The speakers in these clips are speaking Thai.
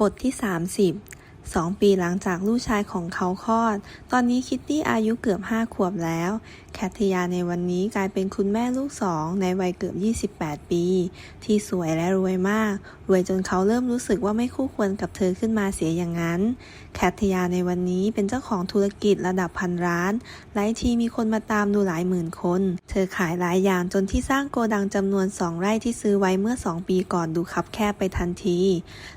บทที่ 30สองปีหลังจากลูกชายของเขาคลอด ตอนนี้คิตตี้อายุเกือบห้าขวบแล้ว คทยาในวันนี้กลายเป็นคุณแม่ลูกสองในวัยเกือบ 28 ปี ที่สวยและรวยมาก รวยจนเขาเริ่มรู้สึกว่าไม่คู่ควรกับเธอขึ้นมาเสียอย่างนั้น แคทยาในวันนี้เป็นเจ้าของธุรกิจระดับพันร้านหลายทีมีคนมาตามดูหลายหมื่นคน เธอขายหลายอย่างจนที่สร้างโกดังจำนวนสองไร่ที่ซื้อไว้เมื่อสองปีก่อนดูคับแคบไปทันที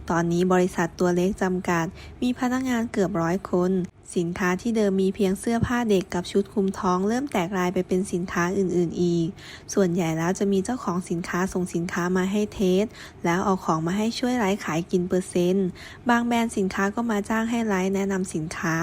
ตอนนี้บริษัทตัวเล็กจำกัด มีพนักงานเกือบร้อยคน สินค้าที่เดิมมีเพียงเสื้อผ้าเด็กกับชุดคลุมท้องเริ่มแตกลายไปเป็นสินค้าอื่นๆอีก ส่วนใหญ่แล้วจะมีเจ้าของสินค้าส่งสินค้ามาให้เทส แล้วเอาของมาให้ช่วยไลฟ์ขายกินเปอร์เซ็นต์ บางแบรนด์สินค้าก็มาจ้างให้ไลฟ์แนะนำสินค้า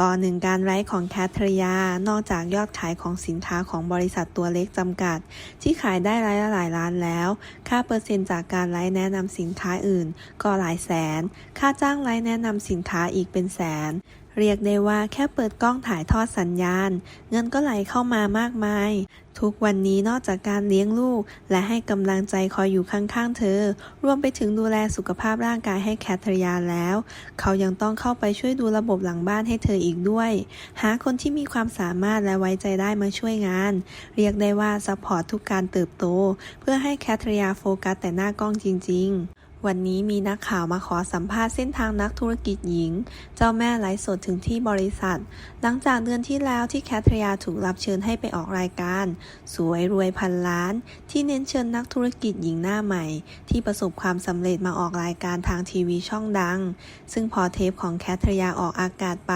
ต่อหนึ่งการไลฟ์ของแคทริยา นอกจากยอดขายของสินค้าของบริษัทตัวเล็กจำกัด ที่ขายได้รายละหลายล้านแล้ว ค่าเปอร์เซ็นต์จากการไลฟ์แนะนำสินค้าอื่น ก็หลายแสน ค่าจ้างไลฟ์แนะนำสินค้าอีกเป็นแสน เรียกได้ว่าแค่เปิดกล้องถ่ายทอดสัญญาณ เงินก็ไหลเข้ามามากมาย ทุกวันนี้นอกจากการเลี้ยงลูก และให้กำลังใจคอยอยู่ข้างๆเธอ รวมไปถึงดูแลสุขภาพร่างกายให้แคทริยาแล้ว เขายังต้องเข้าไปช่วยดูระบบหลังบ้านให้เธออีกด้วย หาคนที่มีความสามารถและไว้ใจได้มาช่วยงาน เรียกได้ว่าซัพพอร์ตทุกการเติบโต เพื่อให้แคทริยาโฟกัสแต่หน้ากล้องจริง ๆ วันนี้มีนักข่าวมาขอสัมภาษณ์เส้นทางนักธุรกิจหญิง เจ้าแม่ไลฟ์สดถึงที่บริษัท หลังจากเดือนที่แล้วที่แคทริยาถูกรับเชิญให้ไปออกรายการ สวยรวยพันล้าน ที่เน้นเชิญนักธุรกิจหญิงหน้าใหม่ ที่ประสบความสำเร็จมาออกรายการทางทีวีช่องดัง ซึ่งพอเทปของแคทริยาออกอากาศไป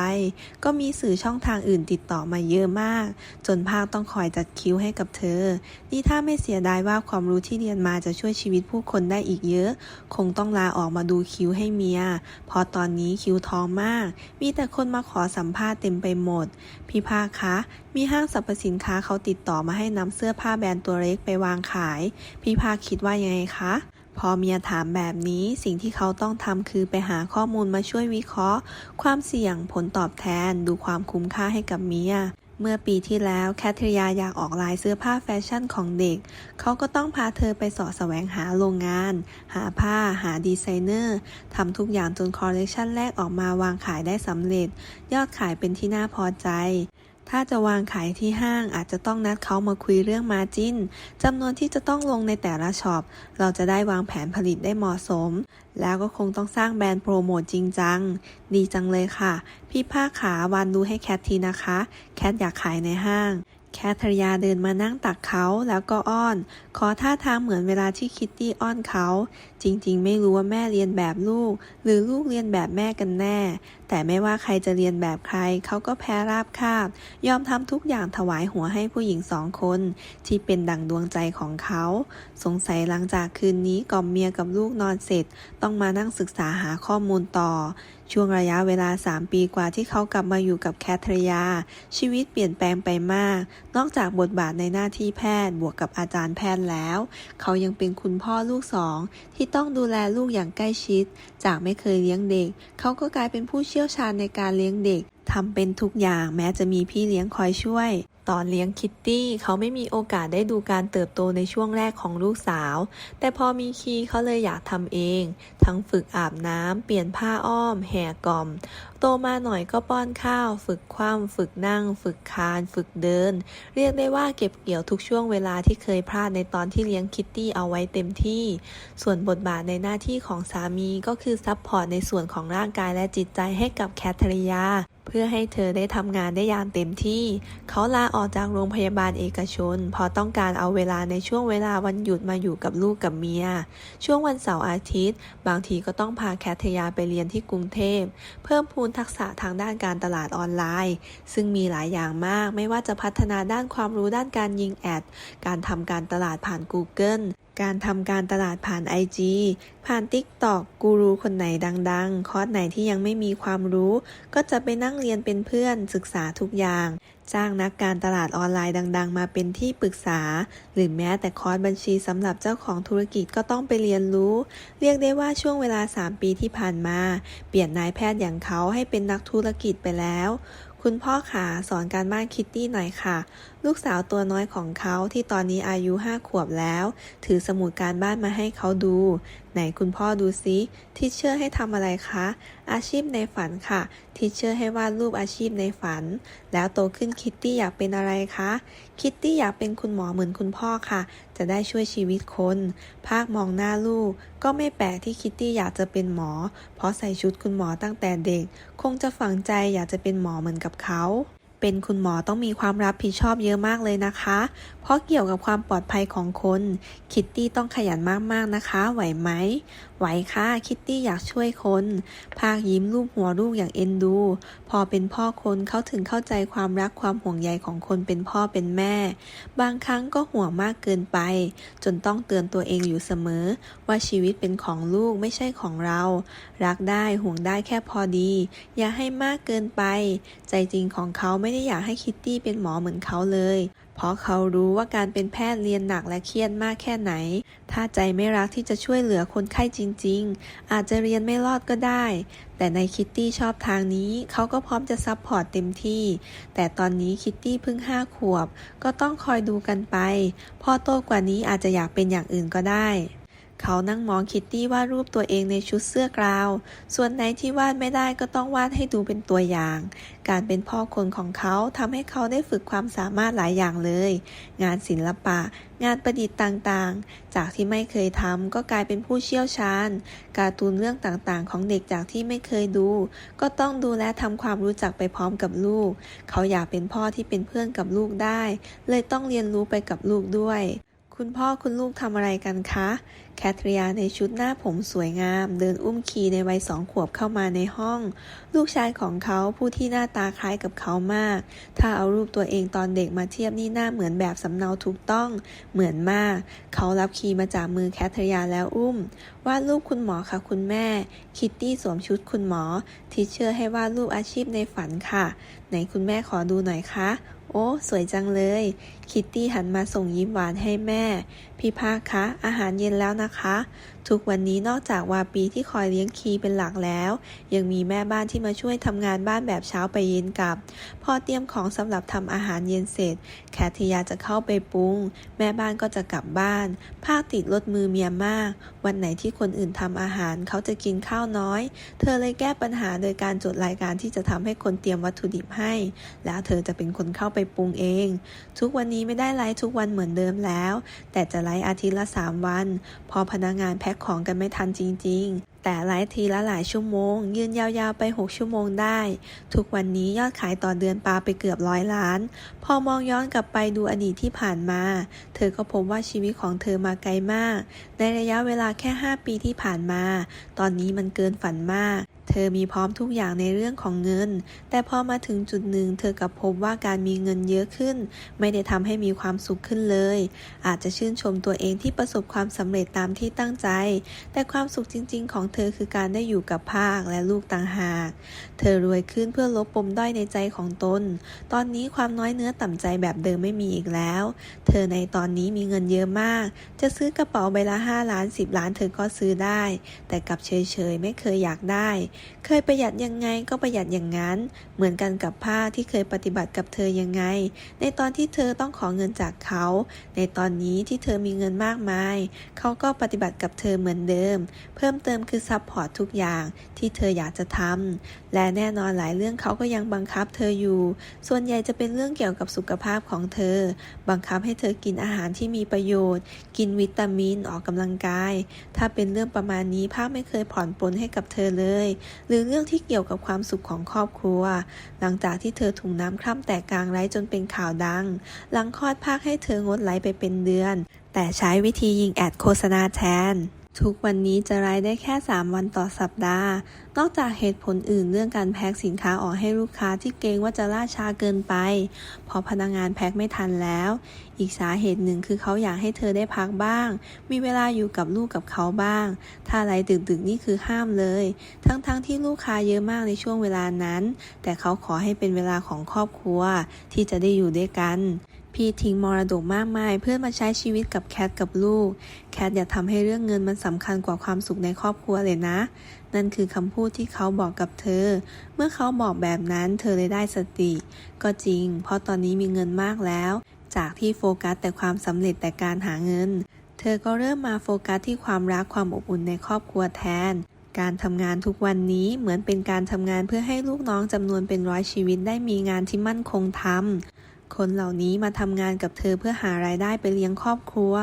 ก็มีสื่อช่องทางอื่นติดต่อมาเยอะมาก จนภาคต้องคอยจัดคิวให้กับเธอ นี่ถ้าไม่เสียดายว่าความรู้ที่เรียนมาจะช่วยชีวิตผู้คนได้อีกเยอะงต้องลาออกมาดูคิวให้เมียเพราะตอนนี้คิวท้องมาก มีแต่คนมาขอสัมภาษณ์เต็มไปหมด พี่ภาคะ มีห้างสรรพสินค้าเขาติดต่อมาให้นำเสื้อผ้าแบรนด์ตัวเล็กไปวางขาย พี่ภาคคิดว่ายังไงคะพอเมียถามแบบนี้สิ่งที่เขาต้องทำคือไปหาข้อมูลมาช่วยวิเคราะห์ ความเสี่ยงผลตอบแทนดูความคุ้มค่าให้กับเมีย เมื่อปีที่แล้วแคทริยาอยากออกลายเสื้อผ้าแฟชั่นของเด็ก เขาก็ต้องพาเธอไปสอแสวงหาโรงงาน หาผ้า หาดีไซเนอร์ ทำทุกอย่างจนคอลเลกชันแรกออกมาวางขายได้สำเร็จ ยอดขายเป็นที่น่าพอใจ ถ้าจะวางขายที่ห้างอาจจะต้องนัดเขามาคุยเรื่องมาจิ้นจำนวนที่จะต้องลงในแต่ละช็อป เราจะได้วางแผนผลิตได้เหมาะสม แล้วก็คงต้องสร้างแบรนด์โปรโมทจริงจัง ดีจังเลยค่ะ พี่ภาขาวานดูให้แคททีนะคะ แคทอยากขายในห้างแคทริยาเดินมานั่งตักเขาแล้วก็อ้อน ขอท่าทางเหมือนเวลาที่คิตตี้อ้อนเขา จริงๆ ไม่รู้ว่าแม่เรียนแบบลูก หรือลูกเรียนแบบแม่กันแน่ แต่ไม่ว่าใครจะเรียนแบบใคร เขาก็แพ้ราบคาบ ยอมทำทุกอย่างถวายหัวให้ผู้หญิงสองคน ที่เป็นดั่งดวงใจของเขา สงสัยหลังจากคืนนี้กอมเมียกับลูกนอนเสร็จ ต้องมานั่งศึกษาหาข้อมูลต่อ ช่วงระยะเวลา 3 ปีกว่าที่เขากลับมาอยู่กับแคทริยา ชีวิตเปลี่ยนแปลงไปมาก นอกจากบทบาทในหน้าที่แพทย์บวกกับอาจารย์แพทย์แล้ว เขายังเป็นคุณพ่อลูกสองที่ต้องดูแลลูกอย่างใกล้ชิด จากไม่เคยเลี้ยงเด็ก เขาก็กลายเป็นผู้เชี่ยวชาญในการเลี้ยงเด็กทำเป็นทุกอย่างแม้จะมีพี่เลี้ยงคอยช่วย ตอนเลี้ยงคิตตี้เขาไม่มีโอกาสได้ดูการเติบโตในช่วงแรกของลูกสาว แต่พอมีคีเขาเลยอยากทำเอง ทั้งฝึกอาบน้ำเปลี่ยนผ้าอ้อม แห่กล่อมโตมาหน่อยก็ป้อนข้าว ฝึกคว่ำฝึกนั่ง ฝึกคาน ฝึกเดิน เรียกได้ว่าเก็บเกี่ยวทุกช่วงเวลาที่เคยพลาดในตอนที่เลี้ยงคิตตี้เอาไว้เต็มที่ ส่วนบทบาทในหน้าที่ของสามีก็คือซัพพอร์ตในส่วนของร่างกายและจิตใจให้กับแคทริยาเพื่อให้เธอได้ทำงานได้อย่างเต็มที่ เขาลาออกจากโรงพยาบาลเอกชนเพราะต้องการเอาเวลาในช่วงเวลาวันหยุดมาอยู่กับลูกกับเมีย ช่วงวันเสาร์อาทิตย์ บางทีก็ต้องพาแคทยาไปเรียนที่กรุงเทพ เพิ่มพูนทักษะทางด้านการตลาดออนไลน์ ซึ่งมีหลายอย่างมากไม่ว่าจะพัฒนาด้านความรู้ด้านการยิงแอด การทำการตลาดผ่าน Google การทำการตลาดผ่าน IG ผ่าน TikTok กูรูคนไหนดังๆ คอร์สไหนที่ยังไม่มีความรู้ ก็จะไปนั่งเรียนเป็นเพื่อนศึกษาทุกอย่าง จ้างนักการตลาดออนไลน์ดัง ๆ มาเป็นที่ปรึกษา หรือแม้แต่คอร์สบัญชีสำหรับเจ้าของธุรกิจก็ต้องไปเรียนรู้ เรียกได้ว่าช่วงเวลา 3 ปีที่ผ่านมา เปลี่ยนนายแพทย์อย่างเขาให้เป็นนักธุรกิจไปแล้ว คุณพ่อขาสอนการบ้านคิตตี้หน่อยค่ะลูกสาวตัวน้อยของเขาที่ตอนนี้อายุห้าขวบแล้ว ถือสมุดการบ้านมาให้เขาดู ไหนคุณพ่อดูซิทิเชอร์ให้ทำอะไรคะ อาชีพในฝันค่ะทิเชอร์ให้วาดรูปอาชีพในฝัน แล้วโตขึ้นคิตตี้อยากเป็นอะไรคะคิตตี้อยากเป็นคุณหมอเหมือนคุณพ่อค่ะ จะได้ช่วยชีวิตคน ภาคมองหน้าลูก ก็ไม่แปลกที่คิตตี้อยากจะเป็นหมอ เพราะใส่ชุดคุณหมอตั้งแต่เด็ก คงจะฝังใจอยากจะเป็นหมอเหมือนกับเขา เป็นคุณหมอต้องมีความรับผิดชอบเยอะมากเลยนะคะ ราะเกี่ยวกับความปลอดภัยของคน คิตตี้ต้องขยันมากๆนะคะ ไหวไหม ไหวค่ะ คิตตี้อยากช่วยคน ภาคยิ้มรูปหัวลูกอย่างเอ็นดู พอเป็นพ่อคนเขาถึงเข้าใจความรักความห่วงใยของคนเป็นพ่อเป็นแม่ บางครั้งก็ห่วงมากเกินไป จนต้องเตือนตัวเองอยู่เสมอ ว่าชีวิตเป็นของลูกไม่ใช่ของเรา รักได้ห่วงได้แค่พอดี อย่าให้มากเกินไป ใจจริงของเขาไม่ได้อยากให้คิตตี้เป็นหมอเหมือนเขาเลย เพราะเขารู้ว่าการเป็นแพทย์เรียนหนักและเครียดมากแค่ไหน ถ้าใจไม่รักที่จะช่วยเหลือคนไข้จริง ๆ อาจจะเรียนไม่รอดก็ได้ แต่ในคิตตี้ชอบทางนี้เขาก็พร้อมจะซัพพอร์ตเต็มที่ แต่ตอนนี้คิตตี้เพิ่งห้าขวบ ก็ต้องคอยดูกันไป พอโตกว่านี้อาจจะอยากเป็นอย่างอื่นก็ได้ เขานั่งมองคิตตี้วาดรูปตัวเองในชุดเสื้อกราว ส่วนไหนที่วาดไม่ได้ก็ต้องวาดให้ดูเป็นตัวอย่าง การเป็นพ่อคนของเขาทำให้เขาได้ฝึกความสามารถหลายอย่างเลย งานศิลปะ งานประดิษฐ์ต่างๆ จากที่ไม่เคยทำก็กลายเป็นผู้เชี่ยวชาญ การ์ตูนเรื่องต่างๆ ของเด็กจากที่ไม่เคยดู ก็ต้องดูและทำความรู้จักไปพร้อมกับลูก เขาอยากเป็นพ่อที่เป็นเพื่อนกับลูกได้ เลยต้องเรียนรู้ไปกับลูกด้วย คุณพ่อคุณลูกทำอะไรกันคะ แคทริยาในชุดหน้าผมสวยงาม เดินอุ้มคีในวัยสองขวบเข้ามาในห้อง ลูกชายของเขาผู้ที่หน้าตาคล้ายกับเขามาก ถ้าเอารูปตัวเองตอนเด็กมาเทียบนี่หน้าเหมือนแบบสำเนาถูกต้องเหมือนมาก เขารับคีมาจากมือแคทริยาแล้วอุ้มวาดรูปคุณหมอค่ะคุณแม่ คิตตี้สวมชุดคุณหมอ ที่เชื่อให้วาดรูปอาชีพในฝันค่ะไหนคุณแม่ขอดูหน่อยคะ โอ้ สวยจังเลย คิตตี้หันมาส่งยิ้มหวานให้แม่ พี่ภาคคะ อาหารเย็นแล้วนะคะ ทุกวันนี้นอกจากวาปีที่คอยเลี้ยงคีเป็นหลักแล้ว ยังมีแม่บ้านที่มาช่วยทำงานบ้านแบบเช้าไปเย็นกลับ พอเตรียมของสำหรับทำอาหารเย็นเสร็จ แคทิยาจะเข้าไปปรุง แม่บ้านก็จะกลับบ้าน ภาคติดรถมือเมียมาก วันไหนที่คนอื่นทำอาหารเขาจะกินข้าวน้อย เธอเลยแก้ปัญหาโดยการจดรายการที่จะทำให้คนเตรียมวัตถุดิบให้ แล้วเธอจะเป็นคนเข้าไปไปรุงเอง ทุกวันนี้ไม่ได้ไลฟ์ทุกวันเหมือนเดิมแล้ว แต่จะไลฟ์อาทิตย์ละ 3 วัน พอพนักงานแพ็คของกันไม่ทันจริง ๆ แต่ไลฟ์ทีละหลายชั่วโมง ยืนยาวๆไป 6 ชั่วโมงได้ ทุกวันนี้ยอดขายต่อเดือนปาไปเกือบร้อยล้าน พอมองย้อนกลับไปดูอดีตที่ผ่านมา เธอก็พบว่าชีวิตของเธอมาไกลมาก ในระยะเวลาแค่ 5 ปีที่ผ่านมา ตอนนี้มันเกินฝันมาก เธอมีพร้อมทุกอย่างในเรื่องของเงิน แต่พอมาถึงจุดหนึ่ง เธอกับพบว่าการมีเงินเยอะขึ้น ไม่ได้ทำให้มีความสุขขึ้นเลย อาจจะชื่นชมตัวเองที่ประสบความสำเร็จตามที่ตั้งใจ แต่ความสุขจริง ๆ ของเธอคือการได้อยู่กับภาคและลูกต่างหาก เธอรวยขึ้นเพื่อลบปมด้อยในใจของตน ตอนนี้ความน้อยเนื้อต่ำใจแบบเดิมไม่มีอีกแล้ว เธอในตอนนี้มีเงินเยอะมาก จะซื้อกระเป๋าใบละ 5 ล้าน 10 ล้านเธอก็ซื้อได้ แต่กับเฉยๆไม่เคยอยากได้เคยประหยัดยังไงก็ประหยัดอย่างนั้น เหมือนกันกับผ้าที่เคยปฏิบัติกับเธอยังไง ในตอนที่เธอต้องขอเงินจากเขา ในตอนนี้ที่เธอมีเงินมากมาย เขาก็ปฏิบัติกับเธอเหมือนเดิม เพิ่มเติมคือซัพพอร์ตทุกอย่างที่เธออยากจะทำ และแน่นอนหลายเรื่องเขาก็ยังบังคับเธออยู่ ส่วนใหญ่จะเป็นเรื่องเกี่ยวกับสุขภาพของเธอ บังคับให้เธอกินอาหารที่มีประโยชน์ กินวิตามิน ออกกำลังกาย ถ้าเป็นเรื่องประมาณนี้ภาไม่เคยผ่อนปลนให้กับเธอเลยหรือเรื่องที่เกี่ยวกับความสุขของครอบครัว หลังจากที่เธอถุงน้ำคร่ำแตกกลางไร้จนเป็นข่าวดัง หลังคลอดภาคให้เธองดไลฟ์ไปเป็นเดือน แต่ใช้วิธียิงแอดโฆษณาแทน ทุกวันนี้จะไลฟ์ได้แค่ 3 วันต่อสัปดาห์ นอกจากเหตุผลอื่นเรื่องการแพ็คสินค้าออกให้ลูกค้าที่เกรงว่าจะล่าช้าเกินไปเพราะพนักงงานแพ็คไม่ทันแล้ว อีกสาเหตุหนึ่งคือเขาอยากให้เธอได้พักบ้าง มีเวลาอยู่กับลูกกับเขาบ้าง ถ้าไลฟ์ดึกๆนี่คือห้ามเลย ทั้งๆทที่ลูกค้าเยอะมากในช่วงเวลานั้น แต่เขาขอให้เป็นเวลาของครอบครัวที่จะได้อยู่ด้วยกัน พี่ทิ้งมรดกมากมาย เพื่อมาใช้ชีวิตกับแคทกับลูก แคทอย่าทำให้เรื่องเงินมันสำคัญกว่าความสุขในครอบครัวเลยนะ นั่นคือคำพูดที่เขาบอกกับเธอ เมื่อเขาบอกแบบนั้นเธอเลยได้สติ ก็จริง เพราะตอนนี้มีเงินมากแล้ว จากที่โฟกัสแต่ความสำเร็จแต่การหาเงิน เธอก็เริ่มมาโฟกัสที่ความรักความอบอุ่นในครอบครัวแทนการทำงานทุกวันนี้เหมือนเป็นการทำงานเพื่อให้ลูกน้องจำนวนเป็นร้อยชีวิตได้มีงานที่มั่นคงทำ คนเหล่านี้มาทำงานกับเธอเพื่อหารายได้ไปเลี้ยงครอบครัว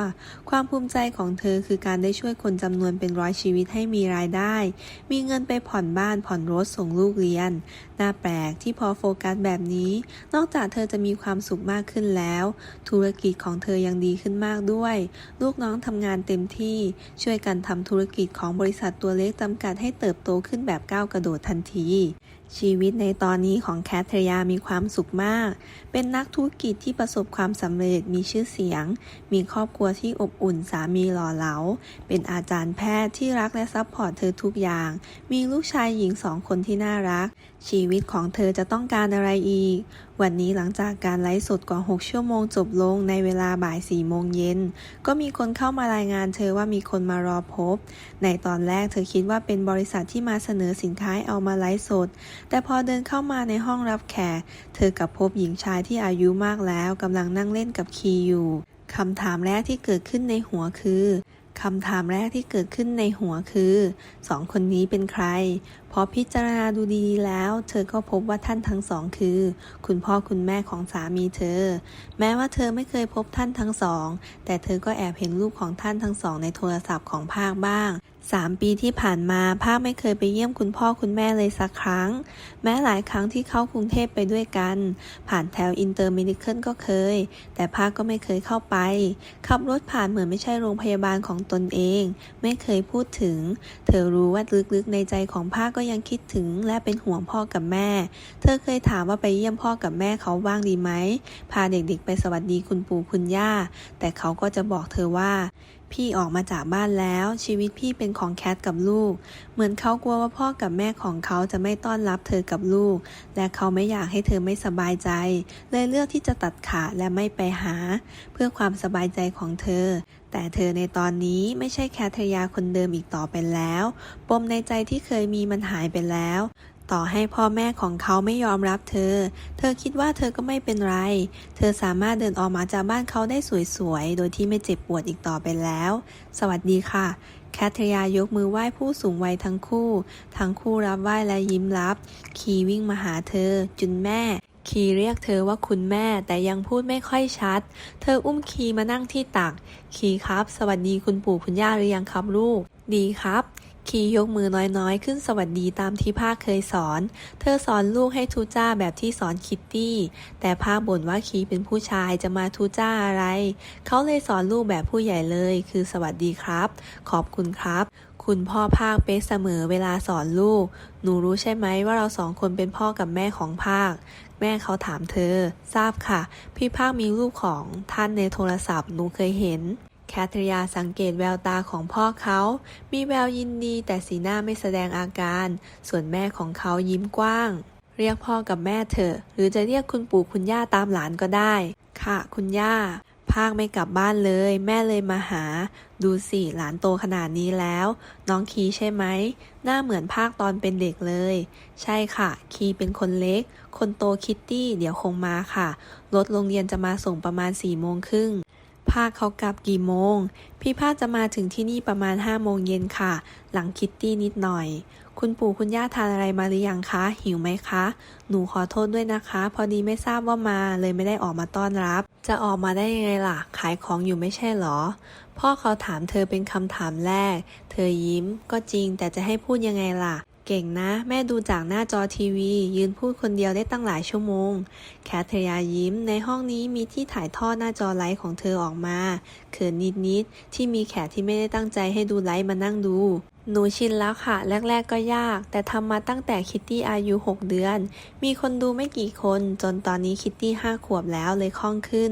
ความภูมิใจของเธอคือการได้ช่วยคนจำนวนเป็นร้อยชีวิตให้มีรายได้ มีเงินไปผ่อนบ้านผ่อนรถส่งลูกเรียน น่าแปลกที่พอโฟกัสแบบนี้ นอกจากเธอจะมีความสุขมากขึ้นแล้ว ธุรกิจของเธอยังดีขึ้นมากด้วย ลูกน้องทำงานเต็มที่ ช่วยกันทำธุรกิจของบริษัทตัวเล็กจำกัดให้เติบโตขึ้นแบบก้าวกระโดดทันที ชีวิตในตอนนี้ของแคทเรียามีความสุขมาก เป็นนักธุรกิจที่ประสบความสำเร็จ มีชื่อเสียง มีครอบครัวที่อบอุ่น สามีหล่อเหลา เป็นอาจารย์แพทย์ที่รักและซัพพอร์ตเธอทุกอย่าง มีลูกชายหญิงสองคนที่น่ารัก ชีวิตของเธอจะต้องการอะไรอีก วันนี้หลังจากการไลฟ์สดกว่า 6 ชั่วโมงจบลงในเวลาบ่าย4โมงเย็น ก็มีคนเข้ามารายงานเธอว่ามีคนมารอพบ ในตอนแรกเธอคิดว่าเป็นบริษัทที่มาเสนอสินค้าเอามาไลฟ์สด แต่พอเดินเข้ามาในห้องรับแขก เธอกับพบหญิงชายที่อายุมากแล้วกำลังนั่งเล่นกับคีย์อยู่คำถามแรกที่เกิดขึ้นในหัวคือ คำถามแรกที่เกิดขึ้นในหัวคือสองคนนี้เป็นใคร พอพิจารณาดูดีแล้ว เธอก็พบว่าท่านทั้งสองคือ คุณพ่อคุณแม่ของสามีเธอ แม้ว่าเธอไม่เคยพบท่านทั้งสอง แต่เธอก็แอบเห็นรูปของท่านทั้งสองในโทรศัพท์ของภาคบ้าง สามปีที่ผ่านมาภาคไม่เคยไปเยี่ยมคุณพ่อคุณแม่เลยสักครั้ง แม้หลายครั้งที่เข้ากรุงเทพไปด้วยกัน ผ่านแถวอินเตอร์เมดิเคิลก็เคย แต่ภาคก็ไม่เคยเข้าไป ขับรถผ่านเหมือนไม่ใช่โรงพยาบาลของตนเอง ไม่เคยพูดถึง เธอรู้ว่าลึกๆในใจของภาคก็ยังคิดถึงและเป็นห่วงพ่อกับแม่ เธอเคยถามว่าไปเยี่ยมพ่อกับแม่เขาบ้างดีไหมพาเด็กๆ ไปสวัสดีคุณปู่คุณย่า แต่เขาก็จะบอกเธอว่า พี่ออกมาจากบ้านแล้ว ชีวิตพี่เป็นของแคทกับลูก เหมือนเขากลัวว่าพ่อกับแม่ของเขาจะไม่ต้อนรับเธอกับลูก และเขาไม่อยากให้เธอไม่สบายใจ เลยเลือกที่จะตัดขาดและไม่ไปหา เพื่อความสบายใจของเธอ แต่เธอในตอนนี้ไม่ใช่แคทยาคนเดิมอีกต่อไปแล้ว ปมในใจที่เคยมีมันหายไปแล้ว ต่อให้พ่อแม่ของเขาไม่ยอมรับเธอ เธอคิดว่าเธอก็ไม่เป็นไร เธอสามารถเดินออกมาจากบ้านเขาได้สวยๆ โดยที่ไม่เจ็บปวดอีกต่อไปแล้ว สวัสดีค่ะ แคทริยายกมือไหว้ผู้สูงวัยทั้งคู่ ทั้งคู่รับไหว้และยิ้มรับ คีวิ่งมาหาเธอ จุนแม่ คีเรียกเธอว่าคุณแม่แต่ยังพูดไม่ค่อยชัด เธออุ้มคีมานั่งที่ตัก คีครับ สวัสดีคุณปู่คุณย่าหรือยังครับลูก ดีครับ คียกมือน้อยๆ ขึ้นสวัสดีตามที่ภาคเคยสอน เธอสอนลูกให้ทูจ้าแบบที่สอนคิตตี้ แต่ภาคบ่นว่าคีเป็นผู้ชายจะมาทูจ้าอะไร เขาเลยสอนลูกแบบผู้ใหญ่เลย คือสวัสดีครับ ขอบคุณครับ คุณพ่อภาคเป๊ะเสมอเวลาสอนลูก หนูรู้ใช่ไหมว่าเราสองคนเป็นพ่อกับแม่ของภาค แม่เขาถามเธอ ทราบค่ะ พี่ภาคมีรูปของท่านในโทรศัพท์ หนูเคยเห็น แคทริยาสังเกตแววตาของพ่อเขา มีแววยินดีแต่สีหน้าไม่แสดงอาการ ส่วนแม่ของเขายิ้มกว้าง เรียกพ่อกับแม่เถอะ หรือจะเรียกคุณปู่คุณย่าตามหลานก็ได้ ค่ะ คุณย่า ภาคไม่กลับบ้านเลย แม่เลยมาหา ดูสิหลานโตขนาดนี้แล้ว น้องคีใช่ไหม หน้าเหมือนภาคตอนเป็นเด็กเลย ใช่ค่ะ คีเป็นคนเล็ก คนโตคิตตี้ เดี๋ยวคงมาค่ะ รถโรงเรียนจะมาส่งประมาณ4ี่โมงครึ่งาคเขากลับกี่โมง พี่ภาคจะมาถึงที่นี่ประมาณ5้าโมงเย็นค่ะ หลังคิตตี้นิดหน่อย คุณปู่คุณย่าทานอะไรมาหรือยังคะ หิวไหมคะ หนูขอโทษด้วยนะคะ พอดีไม่ทราบว่ามาเลยไม่ได้ออกมาต้อนรับ จะออกมาได้ยังไงล่ะ ขายของอยู่ไม่ใช่เหรอ พ่อเขาถามเธอเป็นคำถามแรก เธอยิ้ม ก็จริงแต่จะให้พูดยังไงล่ะ เก่งนะ แม่ดูจากหน้าจอทีวี ยืนพูดคนเดียวได้ตั้งหลายชั่วโมง แคทริยายิ้ม ในห้องนี้มีที่ถ่ายทอดหน้าจอไลฟ์ของเธอออกมา เขินนิดๆที่มีแขกที่ไม่ได้ตั้งใจให้ดูไลฟ์มานั่งดู หนูชินแล้วค่ะ แรก ๆ ก็ยาก แต่ทำมาตั้งแต่คิตตี้อายุ 6 เดือน มีคนดูไม่กี่คน จนตอนนี้คิตตี้5ขวบแล้วเลยคล่องขึ้น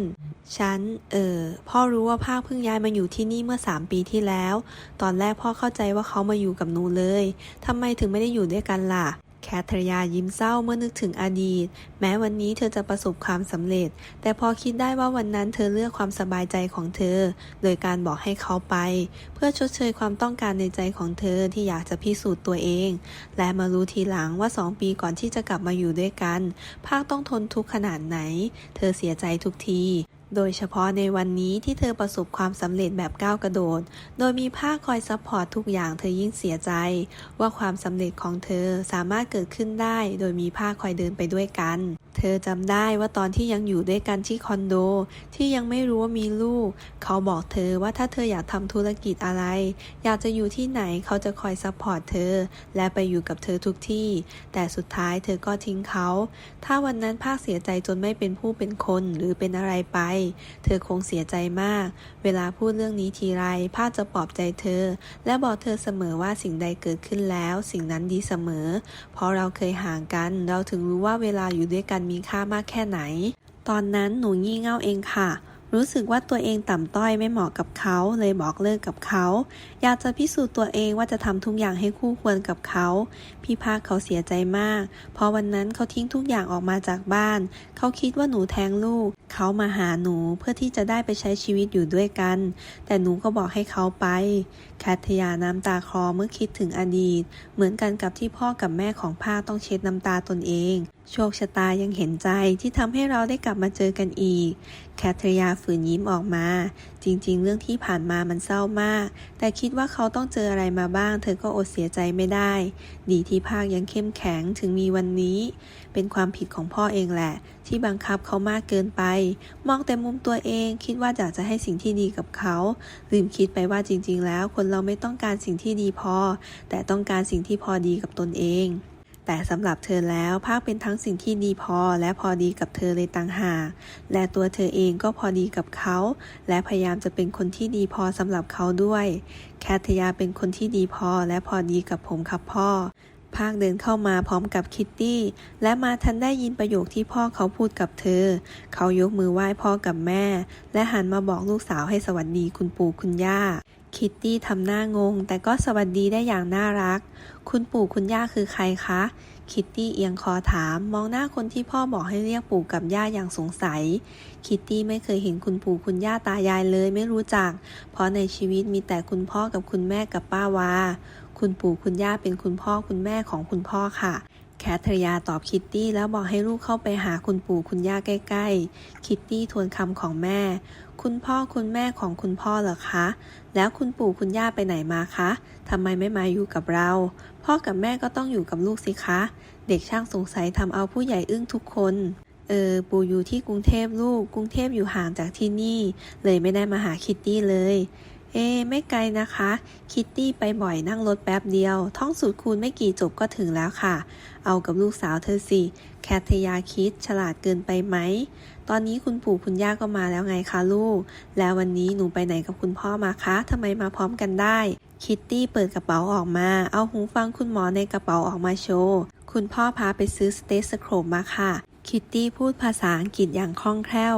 ฉัน เออ พ่อรู้ว่าภาคเพิ่งย้ายมาอยู่ที่นี่เมื่อ 3 ปีที่แล้ว ตอนแรกพ่อเข้าใจว่าเขามาอยู่กับหนูเลย ทำไมถึงไม่ได้อยู่ด้วยกันล่ะ แคทริยายิ้มเศร้าเมื่อนึกถึงอดีต แม้วันนี้เธอจะประสบความสำเร็จ แต่พอคิดได้ว่าวันนั้นเธอเลือกความสบายใจของเธอ โดยการบอกให้เขาไป เพื่อชดเชยความต้องการในใจของเธอที่อยากจะพิสูจน์ตัวเอง และมารู้ทีหลังว่าสองปีก่อนที่จะกลับมาอยู่ด้วยกัน ภาคต้องทนทุกข์ขนาดไหน เธอเสียใจทุกที โดยเฉพาะในวันนี้ที่เธอประสบความสำเร็จแบบก้าวกระโดด โดยมีภาคคอยซัพพอร์ตทุกอย่างเธอยิ่งเสียใจ ว่าความสำเร็จของเธอสามารถเกิดขึ้นได้ โดยมีภาคคอยเดินไปด้วยกัน เธอจำได้ว่าตอนที่ยังอยู่ด้วยกันที่คอนโด ที่ยังไม่รู้ว่ามีลูก เขาบอกเธอว่าถ้าเธออยากทำธุรกิจอะไร อยากจะอยู่ที่ไหนเขาจะคอยซัพพอร์ตเธอ และไปอยู่กับเธอทุกที่ แต่สุดท้ายเธอก็ทิ้งเขา ถ้าวันนั้นภาคเสียใจจนไม่เป็นผู้เป็นคนหรือเป็นอะไรไป เธอคงเสียใจมาก เวลาพูดเรื่องนี้ทีไรภาคจะปลอบใจเธอ และบอกเธอเสมอว่าสิ่งใดเกิดขึ้นแล้ว สิ่งนั้นดีเสมอ เพราะเราเคยห่างกัน เราถึงรู้ว่าเวลาอยู่ด้วยกันมีค่ามากแค่ไหน ตอนนั้นหนูงี่เง่าเองค่ะ รู้สึกว่าตัวเองต่ำต้อยไม่เหมาะกับเขาเลยบอกเลิกกับเขา อยากจะพิสูจน์ตัวเองว่าจะทำทุกอย่างให้คู่ควรกับเขา พี่ภาคเขาเสียใจมาก เพราะวันนั้นเขาทิ้งทุกอย่างออกมาจากบ้าน เขาคิดว่าหนูแทงลูก เขามาหาหนูเพื่อที่จะได้ไปใช้ชีวิตอยู่ด้วยกัน แต่หนูก็บอกให้เขาไปแคทยาน้ำตาคลอเมื่อคิดถึงอดีต เหมือนกันกับที่พ่อกับแม่ของภาคต้องเช็ดน้ำตาตนเอง โชคชะตายังเห็นใจที่ทำให้เราได้กลับมาเจอกันอีก แคทริยาฝืนยิ้มออกมา จริง ๆ เรื่องที่ผ่านมามันเศร้ามาก แต่คิดว่าเขาต้องเจออะไรมาบ้าง เธอก็อดเสียใจไม่ได้ ดีที่ภาคยังเข้มแข็งถึงมีวันนี้ เป็นความผิดของพ่อเองแหละ ที่บังคับเขามากเกินไป มองแต่มุมตัวเองคิดว่าอยากจะให้สิ่งที่ดีกับเขา ลืมคิดไปว่าจริง ๆ แล้ว คนเราไม่ต้องการสิ่งที่ดีพอ แต่ต้องการสิ่งที่พอดีกับตนเอง แต่สำหรับเธอแล้วภาคเป็นทั้งสิ่งที่ดีพอและพอดีกับเธอเลยต่างหาก และตัวเธอเองก็พอดีกับเขา และพยายามจะเป็นคนที่ดีพอสำหรับเขาด้วย แคทยาเป็นคนที่ดีพอและพอดีกับผมครับพ่อภาคเดินเข้ามาพร้อมกับคิตตี้ และมาทันได้ยินประโยคที่พ่อเขาพูดกับเธอ เขายกมือไหว้พ่อกับแม่ และหันมาบอกลูกสาวให้สวัสดีคุณปู่คุณย่า คิตตี้ทำหน้างง แต่ก็สวัสดีได้อย่างน่ารัก คุณปู่คุณย่าคือใครคะ คิตตี้เอียงคอถาม มองหน้าคนที่พ่อบอกให้เรียกปู่กับย่าอย่างสงสัย คิตตี้ไม่เคยเห็นคุณปู่คุณย่าตายายเลยไม่รู้จัก เพราะในชีวิตมีแต่คุณพ่อกับคุณแม่กับป้าวา คุณปู่คุณย่าเป็นคุณพ่อคุณแม่ของคุณพ่อค่ะ แคทริยาตอบคิตตี้แล้วบอกให้ลูกเข้าไปหาคุณปู่คุณย่าใกล้ๆ คิตตี้ทวนคำของแม่ คุณพ่อคุณแม่ของคุณพ่อเหรอคะ แล้วคุณปู่คุณย่าไปไหนมาคะทำไมไม่มาอยู่กับเรา พ่อกับแม่ก็ต้องอยู่กับลูกสิคะ เด็กช่างสงสัยทำเอาผู้ใหญ่อึ้งทุกคนเออปู่อยู่ที่กรุงเทพลูก กรุงเทพอยู่ห่างจากที่นี่ เลยไม่ได้มาหาคิตตี้เลย เอ๊ไม่ไกลนะคะ คิตตี้ไปบ่อยนั่งรถแป๊บเดียว ท่องสูตรคูณไม่กี่จบก็ถึงแล้วค่ะ เอากับลูกสาวเธอสิ แคทยาคิดฉลาดเกินไปไหม ตอนนี้คุณปู่คุณย่าก็มาแล้วไงคะลูก แล้ววันนี้หนูไปไหนกับคุณพ่อมาคะทำไมมาพร้อมกันได้ คิตตี้เปิดกระเป๋าออกมา เอาหูฟังคุณหมอในกระเป๋าออกมาโชว์ คุณพ่อพาไปซื้อสเตสโครบมาค่ะ คิตตี้พูดภาษาอังกฤษอย่างคล่องแคล่ว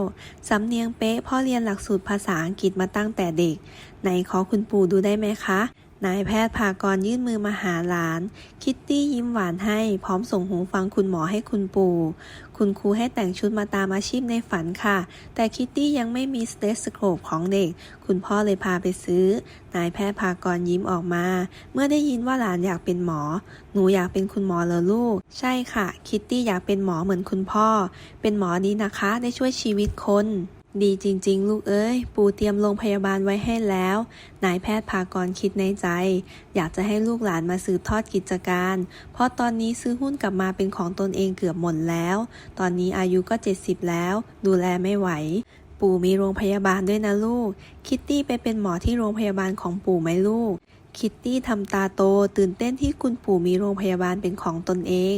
สำเนียงเป๊ะพ่อเรียนหลักสูตรภาษาอังกฤษมาตั้งแต่เด็ก ไหนขอคุณปู่ดูได้ไหมคะ นายแพทย์พากรยื่นมือมาหาหลาน คิตตี้ยิ้มหวานให้พร้อมส่งหูฟังคุณหมอให้คุณปู่ คุณครูให้แต่งชุดมาตามอาชีพในฝันค่ะ แต่คิตตี้ยังไม่มีสเตสโคปของเด็ก คุณพ่อเลยพาไปซื้อ นายแพทย์พากรยิ้มออกมา เมื่อได้ยินว่าหลานอยากเป็นหมอ หนูอยากเป็นคุณหมอเหรอลูก ใช่ค่ะ คิตตี้อยากเป็นหมอเหมือนคุณพ่อ เป็นหมอดีนะคะ ได้ช่วยชีวิตคน ดีจริง ๆ ลูกเอ้ย ปู่เตรียมโรงพยาบาลไว้ให้แล้ว นายแพทย์พากรคิดในใจ อยากจะให้ลูกหลานมาสืบทอดกิจการ เพราะตอนนี้ซื้อหุ้นกลับมาเป็นของตนเองเกือบหมดแล้ว ตอนนี้อายุก็ 70 แล้ว ดูแลไม่ไหว ปู่มีโรงพยาบาลด้วยนะลูก คิตตี้ไปเป็นหมอที่โรงพยาบาลของปู่ไหมลูก คิตตี้ทำตาโตตื่นเต้นที่คุณปู่มีโรงพยาบาลเป็นของตนเอง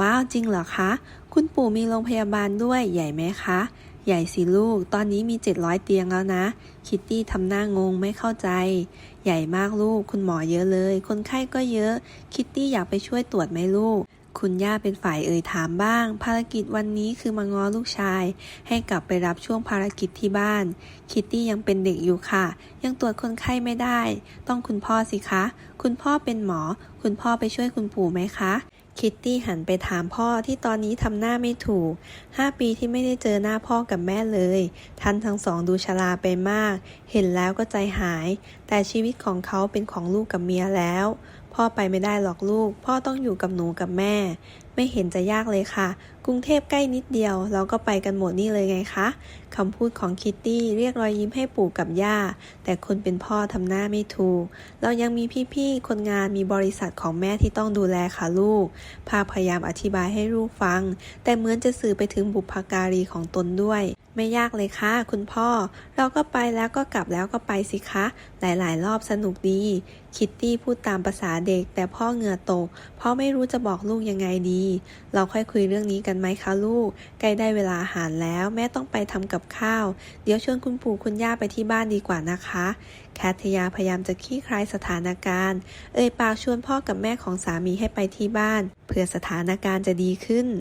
ว้าวจริงเหรอคะ คุณปู่มีโรงพยาบาลด้วยใหญ่ไหมคะ ใหญ่สิลูก ตอนนี้มี 700 เตียงแล้วนะ คิตตี้ทำหน้างงไม่เข้าใจ ใหญ่มากลูก คุณหมอเยอะเลย คนไข้ก็เยอะ คิตตี้อยากไปช่วยตรวจไหมลูก คุณย่าเป็นฝ่ายเอ่ยถามบ้าง ภารกิจวันนี้คือมาง้อลูกชาย ให้กลับไปรับช่วงภารกิจที่บ้าน คิตตี้ยังเป็นเด็กอยู่ค่ะ ยังตรวจคนไข้ไม่ได้ ต้องคุณพ่อสิคะ คุณพ่อเป็นหมอ คุณพ่อไปช่วยคุณปู่ไหมคะ คิตตี้หันไปถามพ่อที่ตอนนี้ทำหน้าไม่ถูกห้าปีที่ไม่ได้เจอหน้าพ่อกับแม่เลยท่านทั้งสองดูชราไปมาก เห็นแล้วก็ใจหาย แต่ชีวิตของเขาเป็นของลูกกับเมียแล้ว พ่อไปไม่ได้หรอกลูก พ่อต้องอยู่กับหนูกับแม่ ไม่เห็นจะยากเลยค่ะ กรุงเทพใกล้นิดเดียว เราก็ไปกันหมดนี่เลยไงคะ คำพูดของคิตตี้เรียกรอยยิ้มให้ปู่กับย่า แต่คนเป็นพ่อทำหน้าไม่ถูก เรายังมีพี่ๆ คนงานมีบริษัทของแม่ที่ต้องดูแลค่ะลูก พาพยายามอธิบายให้ลูกฟัง แต่เหมือนจะสื่อไปถึงบุพการีของตนด้วย ไม่ยากเลยค่ะคุณพ่อ เราก็ไปแล้วก็กลับแล้วก็ไปสิคะ หลายๆ รอบสนุกดี คิตตี้พูดตามภาษาเด็ก แต่พ่อเหงื่อตก เพราะไม่รู้จะบอกลูกยังไงดี เราค่อยคุยเรื่องนี้กันไหมคะลูก ใกล้ได้เวลาอาหารแล้ว แม่ต้องไปทำกับข้าว เดี๋ยวชวนคุณปู่คุณย่าไปที่บ้านดีกว่านะคะ แคทยาพยายามจะขี้คลายสถานการณ์ เอ่ยปากชวนพ่อกับแม่ของสามีให้ไปที่บ้าน เพื่อสถานการณ์จะดีขึ้น